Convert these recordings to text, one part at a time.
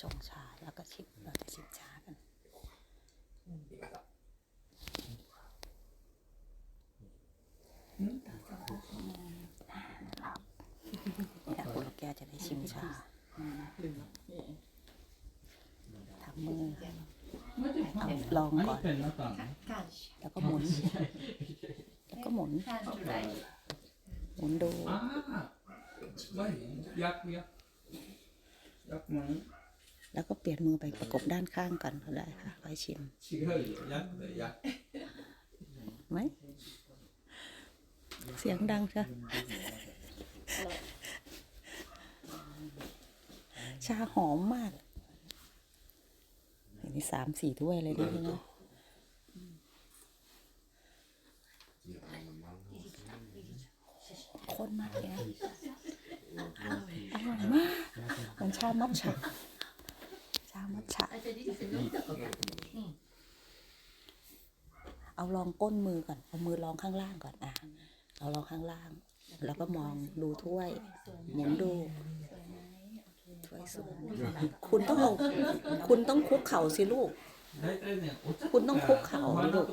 ชงชาแล้วก็ชิมเราจะชิมชากันอนี่ยคุณลูกแกจะได้ชิมชาทำมือเอาลองก่อนแล้วก็หมุน แล้วก็หมุน หมุนดู Vai, yak, yak. Yak mı? แล้วก็เปลี่ยนมือไปประกบด้านข้างกันก็ได้ค่ะค่อยชิมไหมเสียงดังใช่ชาหอมมากอันนี้สามสี่ถ้วยเลยดิพี่นะคนมากเลยอร่อยมากเหมือนชามัทฉะ ใช่เอาลองก้นมือก่อน เอามือลองข้างล่างก่อนอะเอาลองข้างล่าง แล้วก็มองดูถ้วย หมุนดูถ้วยสูงคุณต้องลงคุณต้องคุกเข่าสิลูกคุณต้องคุกเข่าลูก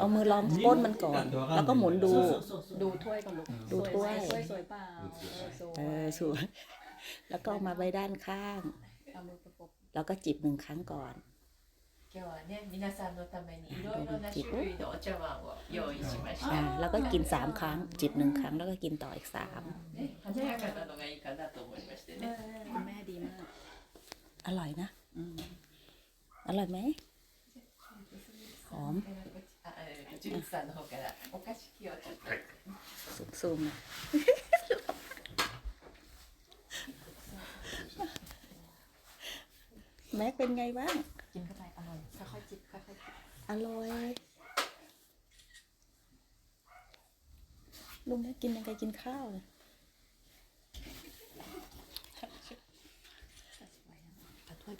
เอามือล้อมก้นมันก่อน แล้วก็หมุนดู ดูถ้วยก่อนลูก ดูถ้วย สวยเปล่าเออสวย แล้วก็มาไว้ด้านข้าง เอามือประกบ แล้วก็จิบหนึ่งครั้งก่อน 今日はね皆さんのためにいろいろな種類のお茶碗を用意しました อ่า แล้วก็กินสามครั้ง จิบหนึ่งครั้งแล้วก็กินต่ออีกสาม ね華やかなのがいいかなと思いましてね คุณแม่ดีมาก อร่อยนะอืมอร่อยไหม หอม あえージュンさんの方からお菓子器をちょっとซูมๆนะ แม็กเป็นไงบ้าง กินเข้าไปอร่อย ค่อยๆจิบค่อยๆจิบอร่อย ลุงแม็กกินยังไงกินข้าวเลย